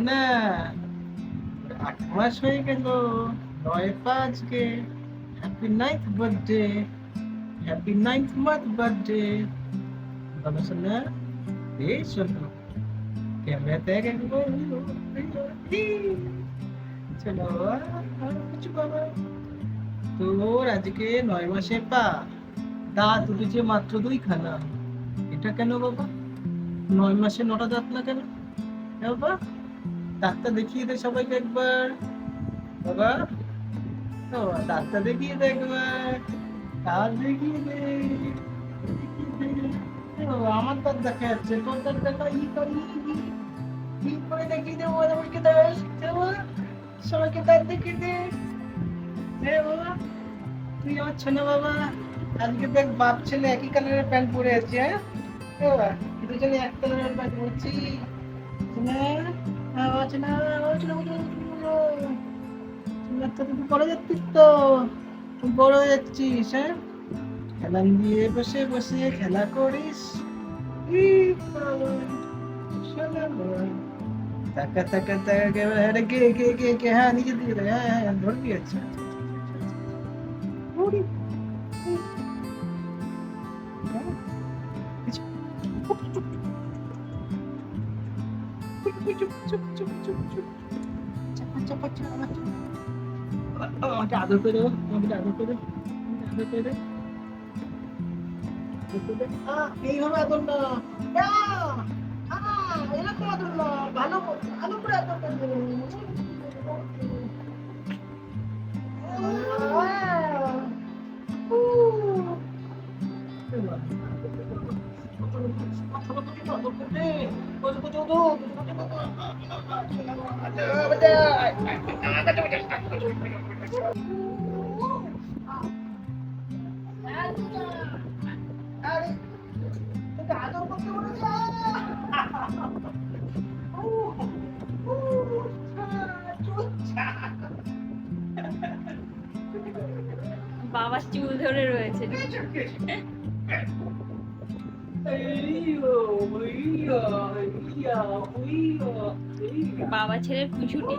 না। আট মাস হয়ে গেল, নয় পাঁচকে happy ninth birthday happy ninth month birthday শোনা এই চলো কিছু তোর আজকে নয় মাসে পা দাঁত উঠেছে মাত্র দুইখানা। এটা কেন বাবা? নয় মাসে নটা দাঁত না কেন? এ বাবা? ডাক্তার দেখিয়ে দে সবাইকে একবার। বাবা। ও, ডাক্তার দেখিয়ে দে একবার। দাঁত দেখিয়ে দে। আমার দাঁত দেখা যাচ্ছে তোর দাঁত দেখা ই করি ই করে। দেখিয়ে দে বাবা আমাকে দাঁত সবাইকে দাঁত দেখিয়ে দে। এ বাবা। তুই আমার ছোনা বাবা। আজকে দেখ, বাপ ছেলে একই কালারের প্যান্ট পরে আছে হ্যাঁ? দুজনে এক কালারের প্যান্ট পরছি। ছোনা আওয়াজ না আওয়াজ না ছোনা তো তুই বড় যাচ্ছিস তো বড় যাচ্ছিস হ্যাঁ খেলাম দিয়ে বসে বসে খেলা করিস তাকা তাকা তাকা কে কে কে কে হ্যাঁ নিজে দিয়ে হ্যাঁ হ্যাঁ ধরবি আচ্ছা আমাকে আদর করে দেবো আমাকে আদর করে দেবো আদর করে দেবো এইভাবে আদর না আহ! আহ! এরকম আদর না ভালো ভালো করে আদর করে দেবো বাবার চুল ধরে রয়েছে বাবা ছেলের খুঁজুটি